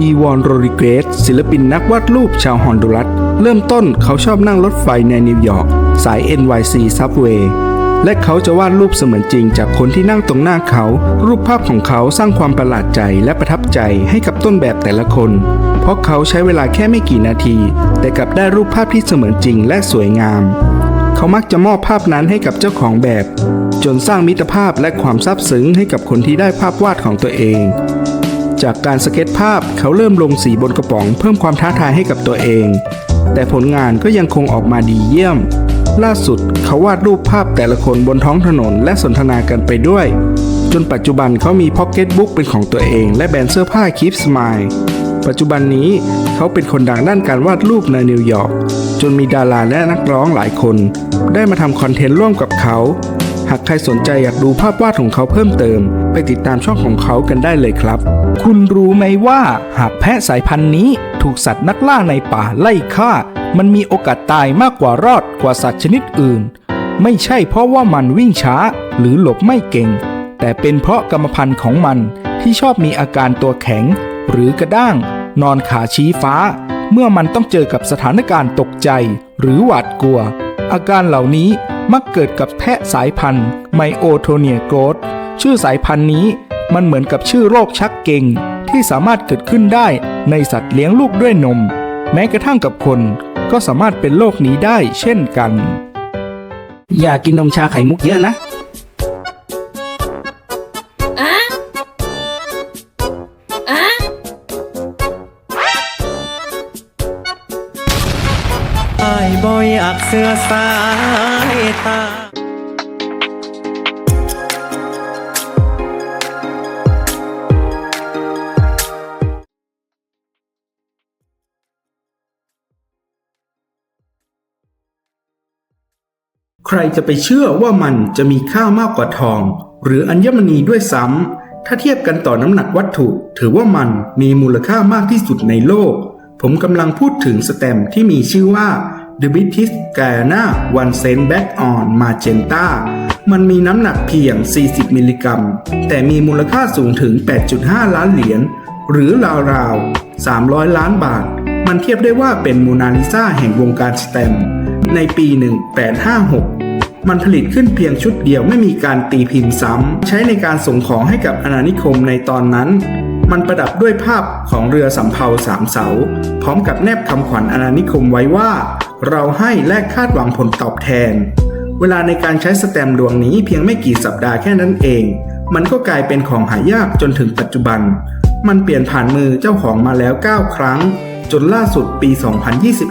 อีวอนโรริเกสศิลปินนักวาดรูปชาวฮอนดูรัส เริ่มต้นเขาชอบนั่งรถไฟในนิวยอร์กสาย NYC Subway และเขาจะวาดรูปเสมือนจริงจากคนที่นั่งตรงหน้าเขา รูปภาพของเขาสร้างความประหลาดใจและประทับใจให้กับต้นแบบแต่ละคน เพราะเขาใช้เวลาแค่ไม่กี่นาที แต่กลับได้รูปภาพที่เสมือนจริงและสวยงาม เขามักจะมอบภาพนั้นให้กับเจ้าของแบบ จนสร้างมิตรภาพและความซาบซึ้งให้กับคนที่ได้ภาพวาดของตัวเอง จากการสเก็ตภาพเขาเริ่มลงสีบนกระป๋อง เพิ่มความท้าทายให้กับตัวเอง แต่ผลงานก็ยังคงออกมาดีเยี่ยม ล่าสุดเขาวาดรูปภาพแต่ละคนบนท้องถนนและสนทนากันไปด้วย จนปัจจุบันเขามีพ็อกเก็ตบุ๊กเป็นของตัวเอง และแบรนด์เสื้อผ้า Keep Smile ปัจจุบันนี้เขาเป็นคนดังด้านการวาดรูปในนิวยอร์กจนมีดาราและนักร้องหลายคน ได้มาทำคอนเทนต์ร่วมกับเขา หากใครสนใจอยากดูภาพวาดของเขาเพิ่มเติม ไปติดตามช่องของเขากันได้เลยครับ คุณรู้ไหมว่าหากแพะสายพันธุ์นี้ถูกสัตว์นักล่าในป่าไล่ฆ่า มันมีโอกาสตายมากกว่ารอดกว่าสัตว์ชนิดอื่น ไม่ใช่เพราะว่ามันวิ่งช้าหรือหลบไม่เก่ง แต่เป็นเพราะกรรมพันธุ์ของมันที่ชอบมีอาการตัวแข็ง หรือกระด้าง นอนขาชี้ฟ้า เมื่อมันต้องเจอกับสถานการณ์ตกใจ หรือหวาดกลัว อาการเหล่านี้มักเกิดกับแพะสายพันธุ์ไมโอโทเนียโกรธชื่อสายพันธุ์นี้มันเหมือนกับชื่อโรคชักเก่งที่สามารถเกิดขึ้นได้ในสัตว์เลี้ยงลูกด้วยนม แม้กระทั่งกับคนก็สามารถเป็นโรคนี้ได้เช่นกัน อย่ากินนมชาไข่มุกเยอะนะ อายบ่อยากเสือสายตาใครจะไปเชื่อว่ามันจะมีค่ามากกว่าทอง หรืออัญมณีด้วยซ้ำ ถ้าเทียบกันต่อน้ำหนักวัตถุ ถือว่ามันมีมูลค่ามากที่สุดในโลก ผมกำลังพูดถึงสแตมที่มีชื่อว่า The British Guyana One Cent Back on Magenta มันมีน้ำหนักเพียง 40 มิลลิกรัม แต่มีมูลค่าสูงถึง 8.5 ล้านเหรียญ หรือราวๆ 300 ล้านบาท มันเทียบได้ว่าเป็นโมนาลิซาแห่งวงการสแตมป์ในปี 1856 มันผลิตขึ้นเพียงชุดเดียวไม่มีการตีพิมพ์ซ้ำ ใช้ในการส่งของให้กับอาณานิคมในตอนนั้น มันประดับด้วยภาพของเรือสำเภาสามเสา พร้อมกับแนบคำขวัญอาณานิคมไว้ว่า เราให้และคาดหวังผลตอบแทน เวลาในการใช้สแตมดวงนี้เพียงไม่กี่สัปดาห์แค่นั้นเอง มันก็กลายเป็นของหายากจนถึงปัจจุบัน มันเปลี่ยนผ่านมือเจ้าของมาแล้ว 9 ครั้ง จนล่าสุดปี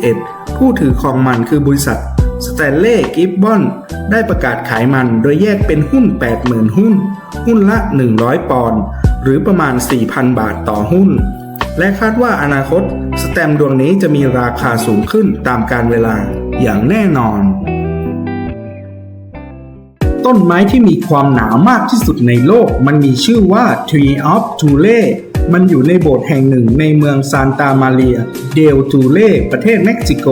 2021 ผู้ถือครองมันคือบริษัทสแตนเล่กิฟบอนได้ประกาศขายมันโดยแยกเป็นหุ้น 80,000 หุ้น หุ้นละ 100 ปอนด์หรือประมาณ 4,000 บาทต่อหุ้น และคาดว่าอนาคตสแตมดวงนี้จะมีราคาสูงขึ้นตามการเวลาอย่างแน่นอน ต้นไม้ที่มีความหนามากที่สุดในโลก มันมีชื่อว่า Tree of Tule มันอยู่ในโบสถ์แห่งหนึ่งในเมืองซานตามาเรีย เดลตูเล่ประเทศเม็กซิโก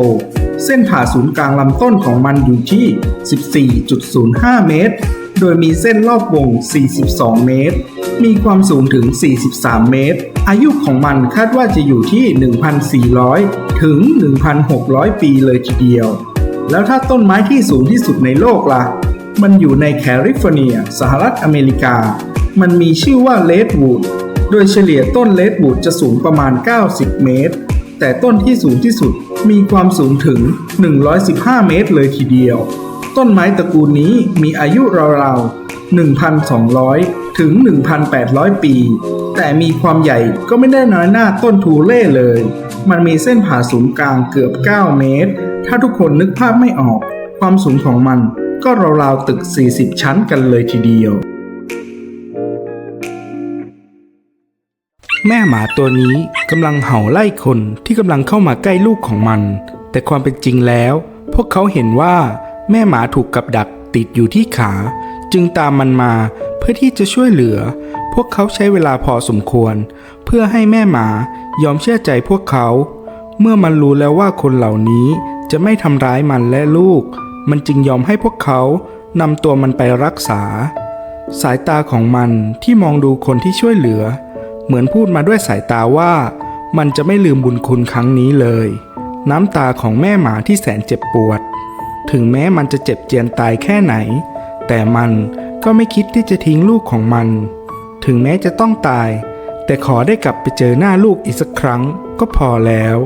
เส้นผ่าศูนย์กลางลำต้นของมันอยู่ที่ 14.05 เมตร โดยมีเส้นรอบวง 42 เมตร มีความสูงถึง 43 เมตร อายุของมันคาดว่าจะอยู่ที่ 1,400 ถึง 1,600 ปีเลยทีเดียว แล้วถ้าต้นไม้ที่สูงที่สุดในโลกล่ะ มันอยู่ในแคลิฟอร์เนีย สหรัฐอเมริกา มันมีชื่อว่าเลดวูด โดยเฉลี่ยต้นเลดวูดจะสูงประมาณ 90 เมตร แต่ต้นที่สูงที่สุดมีความสูงถึง 115 เมตรเลยทีเดียว ต้นไม้ตระกูลนี้มีอายุราวๆ 1,200 ถึง 1,800 ปี แต่มีความใหญ่ก็ไม่ได้น้อยหน้าต้นทูเล่เลย มันมีเส้นผ่าศูนย์กลางเกือบ 9 เมตร ถ้าทุกคนนึกภาพไม่ออก ความสูงของมันก็ราวๆตึก 40 ชั้นกันเลยทีเดียว แม่หมาตัวนี้กำลังเห่าไล่คนที่กำลังเข้ามาใกล้ลูกของมัน แต่ความเป็นจริงแล้ว พวกเขาเห็นว่า แม่หมาถูกกับดักติดอยู่ที่ขา จึงตามมันมาเพื่อที่จะช่วยเหลือ พวกเขาใช้เวลาพอสมควร เพื่อให้แม่หมายอมเชื่อใจพวกเขา เมื่อมันรู้แล้วว่าคนเหล่านี้จะไม่ทำร้ายมันและลูก มันจึงยอมให้พวกเขานำตัวมันไปรักษา สายตาของมันที่มองดูคนที่ช่วยเหลือ เหมือนพูดมาด้วยสายตาว่า มันจะไม่ลืมบุญคุณครั้งนี้เลย น้ำตาของแม่หมาที่แสนเจ็บปวด ถึงแม้มันจะเจ็บเจียนตายแค่ไหน แต่มันก็ไม่คิดที่จะทิ้งลูกของมัน ถึงแม้จะต้องตาย แต่ขอได้กลับไปเจอหน้าลูกอีกสักครั้งก็พอแล้ว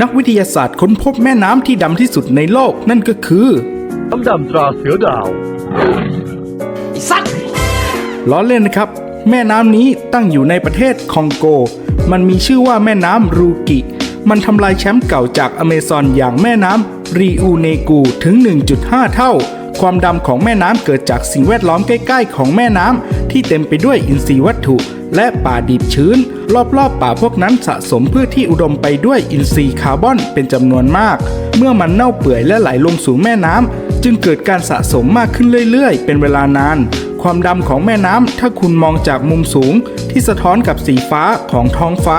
นักวิทยาศาสตร์ค้นพบแม่น้ำที่ดำที่สุดในโลกนั่นก็คือ น้ำดำตราเสือดาว ล้อเล่นนะครับ แม่น้ำนี้ตั้งอยู่ในประเทศคองโก มันมีชื่อว่าแม่น้ำรูกิ มันทำลายแชมป์เก่าจากอเมซอนอย่างแม่น้ำรีอูเนกูถึง 1.5 เท่า ความดำของแม่น้ำเกิดจากสิ่งแวดล้อมใกล้ๆ ของแม่น้ำที่เต็มไปด้วยอินทรีย์วัตถุ และป่าดิบชื้น รอบๆ ป่าพวกนั้นสะสมพืชที่อุดมไปด้วยอินทรีย์คาร์บอนเป็นจำนวนมาก เมื่อมันเน่าเปื่อยและไหลลงสู่แม่น้ำจึงเกิดการสะสมมากขึ้นเรื่อยๆ เป็นเวลานาน ความดำของแม่น้ำถ้าคุณมองจากมุมสูง ที่สะท้อนกับสีฟ้าของท้องฟ้า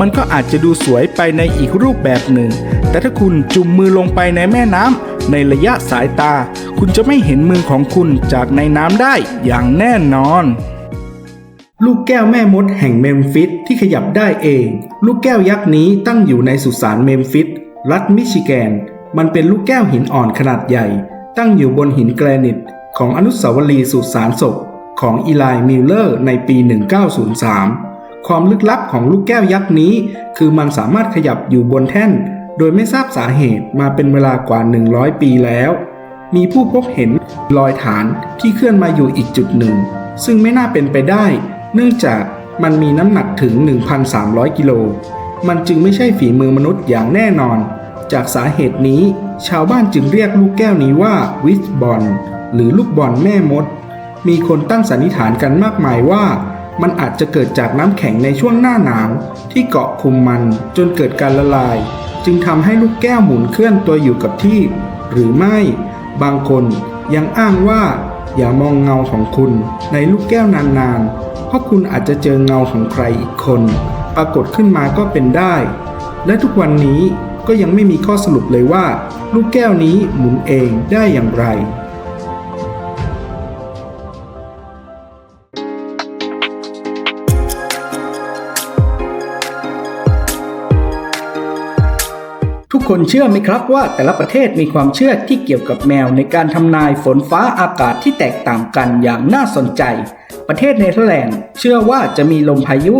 มันก็อาจจะดูสวยไปในอีกรูปแบบหนึ่ง แต่ถ้าคุณจุ่มมือลงไปในแม่น้ำในระยะสายตา คุณจะไม่เห็นมือของคุณจากในน้ำได้อย่างแน่นอนลูกแก้วแม่มดแห่งเมมฟิสที่ขยับได้เอง ลูกแก้วยักษ์นี้ตั้งอยู่ในสุสานเมมฟิส รัฐมิชิแกน มันเป็นลูกแก้วหินอ่อนขนาดใหญ่ ตั้งอยู่บนหินแกรนิต ของอนุสาวรีย์สุสานศพ ของอีไลมิลเลอร์ในปี 1903 ความลึกลับของลูกแก้วยักษ์นี้ คือมันสามารถขยับอยู่บนแท่น โดยไม่ทราบสาเหตุมาเป็นเวลากว่า 100 ปีแล้ว มีผู้พบเห็นรอยฐานที่เคลื่อนมาอยู่อีกจุดหนึ่ง ซึ่งไม่น่าเป็นไปได้ เนื่องจากมันมีน้ำหนักถึง 1,300 กิโล มันจึงไม่ใช่ฝีมือมนุษย์อย่างแน่นอน จากสาเหตุนี้ ชาวบ้านจึงเรียกลูกแก้วนี้ว่าวิสบอลหรือลูกบอลแม่มด มีคนตั้งสันนิษฐานกันมากมายว่า มันอาจจะเกิดจากน้ำแข็งในช่วงหน้าหนาว ที่เกาะคุมมันจนเกิดการละลาย จึงทำให้ลูกแก้วหมุนเคลื่อนตัวอยู่กับที่ หรือไม่ บางคนยังอ้างว่า อย่ามองเงาของคุณในลูกแก้วนานๆ เพราะคุณอาจจะเจอเงาของใครอีกคน ปรากฏขึ้นมาก็เป็นได้ และทุกวันนี้ก็ยังไม่มีข้อสรุปเลยว่า ลูกแก้วนี้หมุนเองได้อย่างไรทุกคนเชื่อไหมครับว่าแต่ละประเทศมีความเชื่อที่เกี่ยวกับแมวในการทำนายฝนฟ้าอากาศที่แตกต่างกันอย่างน่าสนใจ ประเทศเนเธอร์แลนด์ เชื่อว่าจะมีลมพายุ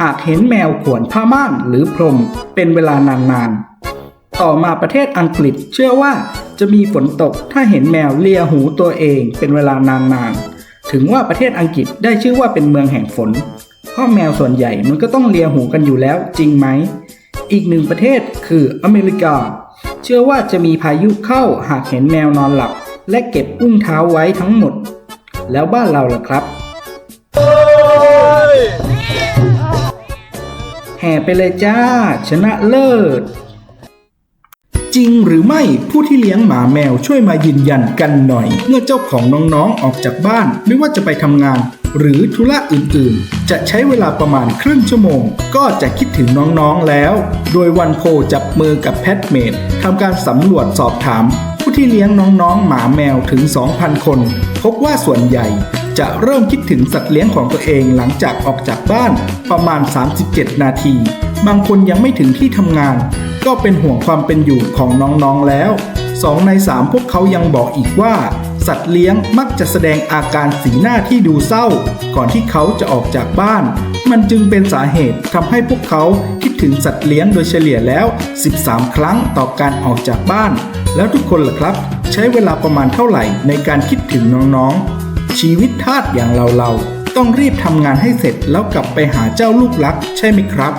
หากเห็นแมวขวนผ้าม่านหรือพรมเป็นเวลานานๆ ต่อมาประเทศอังกฤษเชื่อว่าจะมีฝนตกถ้าเห็นแมวเลียหูตัวเองเป็นเวลานานๆ ถึงว่าประเทศอังกฤษได้ชื่อว่าเป็นเมืองแห่งฝน เพราะแมวส่วนใหญ่มันก็ต้องเลียหูกันอยู่แล้วจริงไหม อีกหนึ่งประเทศคืออเมริกา เชื่อว่าจะมีพายุเข้าหากเห็นแมวนอนหลับ และเก็บอุ้งเท้าไว้ทั้งหมด แล้วบ้านเราล่ะครับ แห่ไปเลยจ้า ชนะเลิศ จริงหรือไม่ผู้ที่เลี้ยงหมาแมวช่วยมายืนยันกันหน่อย เมื่อเจ้าของน้องๆออกจากบ้าน ไม่ว่าจะไปทำงาน หรือธุระอื่นๆ จะใช้เวลาประมาณครึ่งชั่วโมง ก็จะคิดถึงน้องๆแล้ว โดยวันโพจับมือกับแพทเมดทำการสำรวจสอบถาม ผู้ที่เลี้ยงน้องๆ หมาแมวถึง 2,000 คน พบว่าส่วนใหญ่ จะเริ่มคิดถึงสัตว์เลี้ยงของตัวเองหลังจากออกจากบ้านประมาณ 37 นาที บางคนยังไม่ถึงที่ทำงาน ก็เป็นห่วงความเป็นอยู่ของน้องๆแล้ว 2 ใน 3 พวกเขายังบอกอีกว่า สัตว์เลี้ยงมักจะแสดงอาการสีหน้าที่ดูเศร้า ก่อนที่เขาจะออกจากบ้าน มันจึงเป็นสาเหตุทำให้พวกเขาคิดถึงสัตว์เลี้ยงโดยเฉลี่ยแล้ว 13 ครั้งต่อการออกจากบ้าน แล้วทุกคนล่ะครับ ใช้เวลาประมาณเท่าไหร่ในการคิดถึงน้องๆ ชีวิตทาสอย่างเราเราต้องรีบทำงานให้เสร็จแล้วกลับไปหาเจ้าลูกรักใช่ไหมครับ